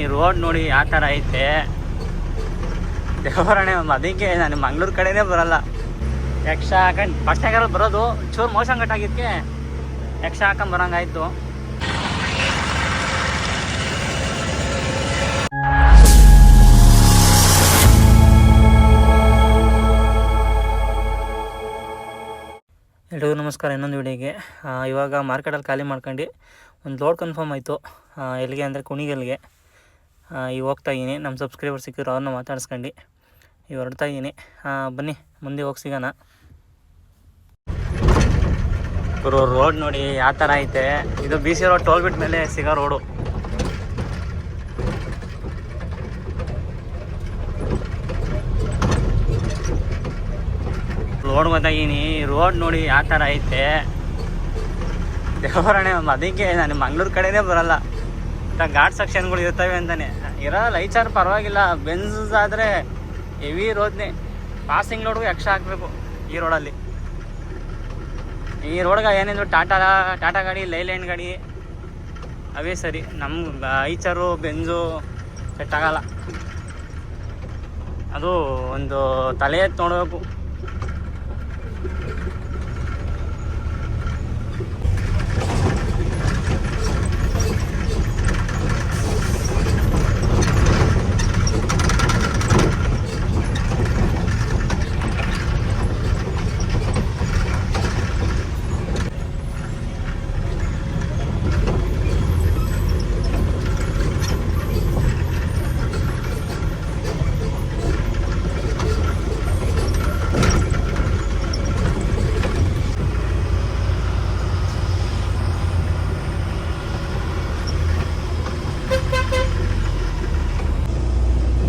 ಈ ರೋಡ್ ನೋಡಿ ಯಾವ ಥರ ಐತೆ. ದೇವರಣೆ ಅದಕ್ಕೆ ನಾನು ಮಂಗ್ಳೂರು ಕಡೆನೇ ಬರಲ್ಲ. ಯಕ್ಷ ಹಾಕೊಂಡು ಫಸ್ಟ್ನಾಗಾರ ಬರೋದು ಚೂರು ಮೋಷನ್ ಕಟ್ಟಾಗಿದ್ದಕ್ಕೆ ಯಕ್ಷ ಹಾಕೊಂಡು ಬರೋಂಗಾಯ್ತು. ಎಲ್ರಿಗೂ ನಮಸ್ಕಾರ, ಇನ್ನೊಂದು ವಿಡಿಯೋಗೆ. ಇವಾಗ ಮಾರ್ಕೆಟಲ್ಲಿ ಖಾಲಿ ಮಾಡ್ಕೊಂಡು ಒಂದು ಲೋಡ್ ಕನ್ಫರ್ಮ್ ಆಯಿತು. ಎಲ್ಲಿಗೆ ಅಂದರೆ ಕುಣಿಗಲ್ಗೆ ಈಗ ಹೋಗ್ತಾ ಇದ್ದೀನಿ ನಮ್ಮ ಸಬ್ಸ್ಕ್ರೈಬರ್ ಸಿಕ್ಕಿದ್ರು ಅವ್ರನ್ನ ಮಾತಾಡ್ಸ್ಕೊಂಡು. ಈಗ ಹೊರಡ್ತಾ ಇದ್ದೀನಿ ಬನ್ನಿ, ಮುಂದೆ ಹೋಗಿ ಸಿಗೋಣ. ಗುರು ರೋಡ್ ನೋಡಿ ಯಾವ ಥರ ಐತೆ. ಇದು ಬಿ ಸಿ ರೋಡ್ ಟೋಲ್ ಬಿಟ್ಟ ಮೇಲೆ ಸಿಗೋ ರೋಡು ರೋಡ್ ಗೊತ್ತಾಗೀನಿ. ರೋಡ್ ನೋಡಿ ಯಾವ ಥರ ಐತೆ. ದೇವರಣೆ ಅದಕ್ಕೆ ನಾನು ಮಂಗ್ಳೂರು ಕಡೆನೇ ಬರಲ್ಲ. ಘಾಟ್ ಸೆಕ್ಷನ್ಗಳು ಇರ್ತವೆ ಅಂತಾನೆ. ಇರೋ ಲೈಚಾರ್ ಪರವಾಗಿಲ್ಲ. ಬೆನ್ಸ್ ಆದರೆ ಹೆವಿ ರೋಡ್ನೇ ಪಾಸಿಂಗ್ ರೋಡ್ಗೂ ಯಕ್ಷ ಹಾಕಬೇಕು ಈ ರೋಡಲ್ಲಿ ಈ ರೋಡ್ಗೆ ಏನಿದ್ರು ಟಾಟಾ ಟಾಟಾ ಗಾಡಿ ಲೈಲ್ಯಾಂಡ್ ಗಾಡಿ, ಅವೇ ಸರಿ. ನಮ್ಮ ಐಚರು ಬೆಂಜು ಸೆಟ್ ಆಗಲ್ಲ. ಅದು ಒಂದು ತಲೆ ಎತ್ತು ನೋಡಬೇಕು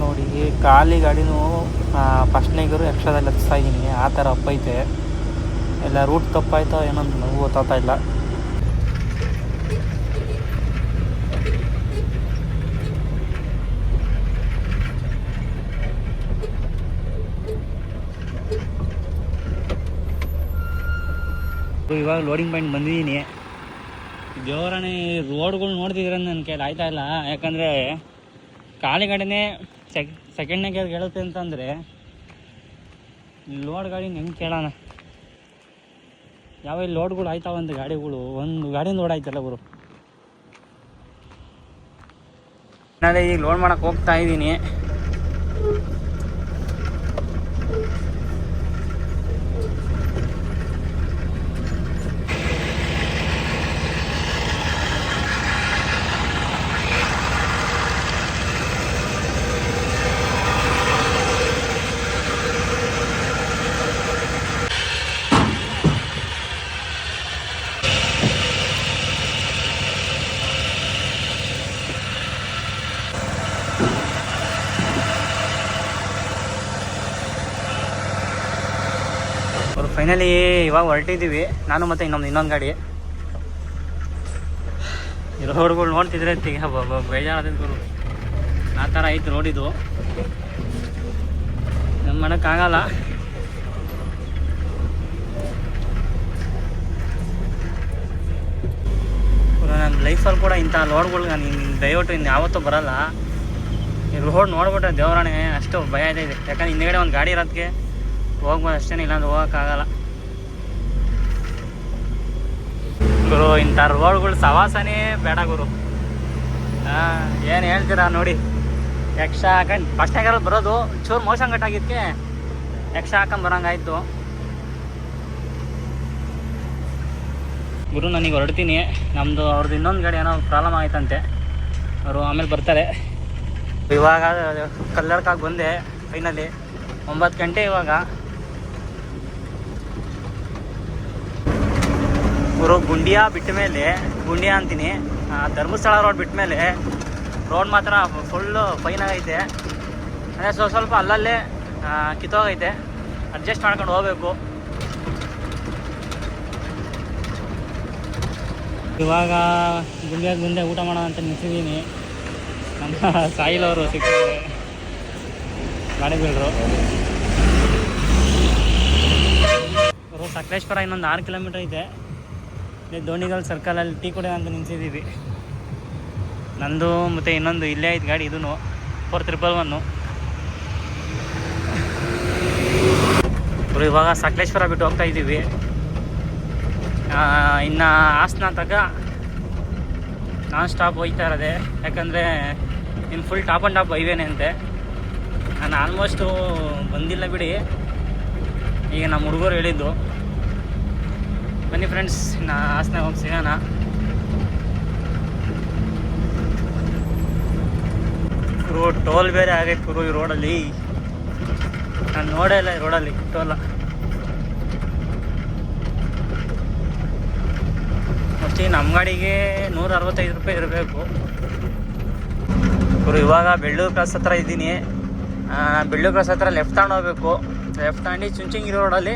ನೋಡಿ ಖಾಲಿ ಗಾಡಿನೂ ಫಸ್ಟ್ನೇಗರು ಎಕ್ಸ್ಟ್ರಾದಲ್ಲಿ ಹತ್ತಿಸ್ತಾ ಇದ್ದೀನಿ. ಆ ಥರ ಅಪ್ಪೈತೆ ಎಲ್ಲ ರೂಟ್ ತಪ್ಪಾಯ್ತೋ ಏನೋ ನನಗೂ ಗೊತ್ತಾಗ್ತಾ ಇಲ್ಲ. ಇವಾಗ ಲೋಡಿಂಗ್ ಪಾಯಿಂಟ್ ಬಂದಿದ್ದೀನಿ. ದೇವರಾಣಿ ರೋಡ್ಗಳು ನೋಡ್ತಿದ್ರೆ ನನ್ನ ಕೈಲಿ ಆಯ್ತಾ ಇಲ್ಲ? ಯಾಕಂದರೆ ಖಾಲಿ ಗಾಡಿನೇ ಸೆಕ್ ಸೆಕೆಂಡ್ನಾಗ ಹೇಳುತ್ತೆ ಅಂತಂದರೆ ಲೋಡ್ ಗಾಡಿ ಹೆಂಗೆ ಕೇಳೋಣ. ಯಾವ ಲೋಡ್ಗಳು ಒಂದು ಗಾಡಿಗಳು, ಒಂದು ಗಾಡಿ ಲೋಡ್ ಆಯ್ತಲ್ಲ ಗುರು. ನಾಳೆ ಈಗ ಲೋಡ್ ಮಾಡೋಕ್ಕೆ ಹೋಗ್ತಾ ಇದ್ದೀನಿ ಫೈನಲಿ ಇವಾಗ ಹೊರಟಿದ್ದೀವಿ. ನಾನು ಮತ್ತೆ ಇನ್ನೊಂದು ಇನ್ನೊಂದು ಗಾಡಿ. ರೋಡ್ಗಳು ನೋಡ್ತಿದ್ರೆ ಬೇಜಾರು ಗುರು. ಆ ಥರ ಐತೆ ರೋಡಿದು ನಮ್ಮ ಮಾಡೋಕ್ಕಾಗಲ್ಲ ನನ್ನ ಲೈಫಲ್ಲಿ ಕೂಡ ಇಂಥ ಲೋಡ್ಗಳು ನಾನು ದಯವಿಟ್ಟು ಇನ್ನು ಯಾವತ್ತೂ ಬರಲ್ಲ. ಈ ರೋಡ್ ನೋಡ್ಬಿಟ್ರೆ ದೇವರಾಣೆ, ಅಷ್ಟು ಭಯ ಇದೆ. ಯಾಕಂದ್ರೆ ಹಿಂದ್ಗಡೆ ಒಂದು ಗಾಡಿ ಇರೋದಕ್ಕೆ ಹೋಗ್ಬೋದು ಅಷ್ಟೇ ಇಲ್ಲಾಂದ್ರೆ ಹೋಗೋಕ್ಕಾಗಲ್ಲ. ಗುರು, ಇಂಥ ರೋಡ್ಗಳು ಸವಾಸನೇ ಬೇಡ ಗುರು. ಹಾಂ, ಏನು ಹೇಳ್ತೀರಾ ನೋಡಿ. ಯಕ್ಷ ಹಾಕೊಂಡು ಫಸ್ಟ್ನಾಗಾರ ಬರೋದು ಚೂರು ಮೋಸ ಕಟ್ಟಾಗಿದ್ದಕ್ಕೆ ಯಕ್ಷ ಹಾಕೊಂಡು ಬರೋಂಗಾಯ್ತು. ಗುರು, ನನಗೆ ಹೊರಡ್ತೀನಿ. ನಮ್ಮದು ಅವ್ರದ್ದು ಇನ್ನೊಂದು ಗಾಡಿ ಏನೋ ಪ್ರಾಬ್ಲಮ್ ಆಯ್ತಂತೆ. ಅವರು ಆಮೇಲೆ ಬರ್ತಾರೆ. ಇವಾಗ ಕಲ್ಲರ್ಕಾಗಿ ಬಂದೆ ಫೈನಲಿ ಒಂಬತ್ತು ಗಂಟೆ ಇವಾಗ. ಗುರು ಗುಂಡಿಯಾ ಬಿಟ್ಟ ಮೇಲೆ, ಗುಂಡಿಯಾ ಅಂತೀನಿ. ಧರ್ಮಸ್ಥಳ ರೋಡ್ ಬಿಟ್ಟ ಮೇಲೆ ರೋಡ್ ಮಾತ್ರ ಫುಲ್ಲು ಫೈನ್ ಆಗೈತೆ. ಅಂದರೆ ಸ್ವಲ್ಪ ಸ್ವಲ್ಪ ಅಲ್ಲಲ್ಲೇ ಕಿತ್ತೋಗೈತೆ. ಅಡ್ಜಸ್ಟ್ ಮಾಡ್ಕೊಂಡು ಹೋಗ್ಬೇಕು. ಇವಾಗ ಗುಂಡಿಯಾಗ ಗುಂಡೆ ಊಟ ಮಾಡೋಣ ಅಂತ ನಿಂತಿದ್ದೀನಿ. ನಮ್ಮ ಸಾಯಿಲ್ ಅವರು ಸಿಕ್ಕಿದ್ದಾರೆ. ಗಾಡಿ ಬೀಳರು ಸಕಲೇಶ್ವರ ಇನ್ನೊಂದು ಆರು ಕಿಲೋಮೀಟರ್ ಐತೆ. ಇಲ್ಲಿ ದೋಣಿಗಲ್ ಸರ್ಕಲಲ್ಲಿ ಟೀ ಕುಡಿಯೋ ಅಂತ ನಿಂತಿದ್ದೀವಿ. ನಂದು ಮತ್ತು ಇನ್ನೊಂದು ಇಲ್ಲೇ ಐತೆ ಗಾಡಿ ಇದೂ ಫೋರ್ ತ್ರಿಬಲ್ ಒನ್ನು ಇವಾಗ ಸಕಲೇಶ್ವರ ಬಿಟ್ಟು ಹೋಗ್ತಾ ಇದ್ದೀವಿ. ಇನ್ನು ಹಾಸನ ತನಕ ನಾನ್ ಸ್ಟಾಪ್ ಹೋಗ್ತಾ ಇರೋದೆ. ಯಾಕಂದರೆ ಇನ್ನು ಫುಲ್ ಟಾಪ್ ಆ್ಯಂಡ್ ಟಾಪ್ ಹೈವೇನೆ ಅಂತೆ. ನಾನು ಆಲ್ಮೋಸ್ಟು ಬಂದಿಲ್ಲ ಬಿಡಿ. ಈಗ ನಮ್ಮ ಹುಡುಗರು ಹೇಳಿದ್ದು. ಬನ್ನಿ ಫ್ರೆಂಡ್ಸ್ ನಾ ಹಾಸನ ಹೋಗಿ ಸಿಗೋಣ. ಗುರು, ಟೋಲ್ ಬೇರೆ ಆಗೈತೆ ಗುರು ಈ ರೋಡಲ್ಲಿ ನಾನು ನೋಡೇ ಇಲ್ಲ ಈ ರೋಡಲ್ಲಿ ಟೋಲ. ಅಷ್ಟೇ ನಮ್ಮ ಗಾಡಿಗೆ ನೂರ ಅರವತ್ತೈದು ರೂಪಾಯಿ ಇರಬೇಕು. ಗುರು, ಇವಾಗ ಬೆಳ್ಳೂರು ಕ್ರಾಸ್ ಹತ್ರ ಇದ್ದೀನಿ. ಬೆಳ್ಳೂರು ಕ್ರಾಸ್ ಹತ್ರ ಲೆಫ್ಟ್ ತಗೊಂಡು ಹೋಗ್ಬೇಕು. ಲೆಫ್ಟ್ ತಗೊಂಡು ಚುಂಚಂಗಿ ರೋಡಲ್ಲಿ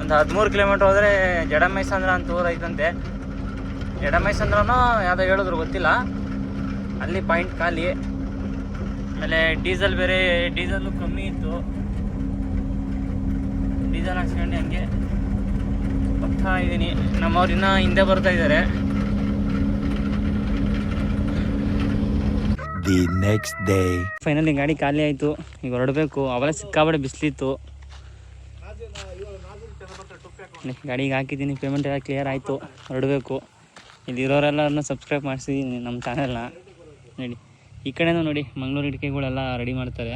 ಒಂದು ಹದಿಮೂರು ಕಿಲೋಮೀಟ್ರ್ ಹೋದರೆ ಜಡಮೈಸಂದ್ರ ಅಂತ ಊರೈತಂತೆ ಐತಂತೆ. ಜಡಮೈಸಂದ್ರನೋ ಯಾವುದೋ ಹೇಳಿದ್ರು ಗೊತ್ತಿಲ್ಲ. ಅಲ್ಲಿ ಪಾಯಿಂಟ್ ಖಾಲಿ. ಆಮೇಲೆ ಡೀಸೆಲ್ ಬೇರೆ ಡೀಸೆಲ್ಲು ಕಮ್ಮಿ ಇತ್ತು. ಡೀಸೆಲ್ ಹಾಕ್ಸ್ಕೊಂಡು ಹಂಗೆ. ಬರ್ತಾ ಇದ್ದೀನಿ. ನಮ್ಮವ್ರು ಇನ್ನೂ ಹಿಂದೆ ಬರ್ತಾ ಇದ್ದಾರೆ. ದಿ ನೆಕ್ಸ್ಟ್ ಡೇ ಫೈನಲಿ ಗಾಡಿ ಖಾಲಿ ಆಯಿತು. ಈಗ ಹೊರಡಬೇಕು. ಅವೆಲ್ಲ ಸಿಕ್ಕಾಬಡೆ ಬಿಸಿಲಿತ್ತು. ಗಾಡಿಗೆ ಹಾಕಿದ್ದೀನಿ ಪೇಮೆಂಟ್ ಎಲ್ಲ ಕ್ಲಿಯರ್ ಆಯಿತು, ಹೊರಡಬೇಕು. ಇಲ್ಲಿರೋರೆಲ್ಲರನ್ನ ಸಬ್ಸ್ಕ್ರೈಬ್ ಮಾಡಿಸಿದ್ದೀನಿ ನಮ್ಮ ಚಾನೆಲ್ನ ನೋಡಿ, ಈ ಕಡೆನೂ ನೋಡಿ, ಮಂಗಳೂರು ಇಟ್ಕೆಗಳೆಲ್ಲ ರೆಡಿ ಮಾಡ್ತಾರೆ.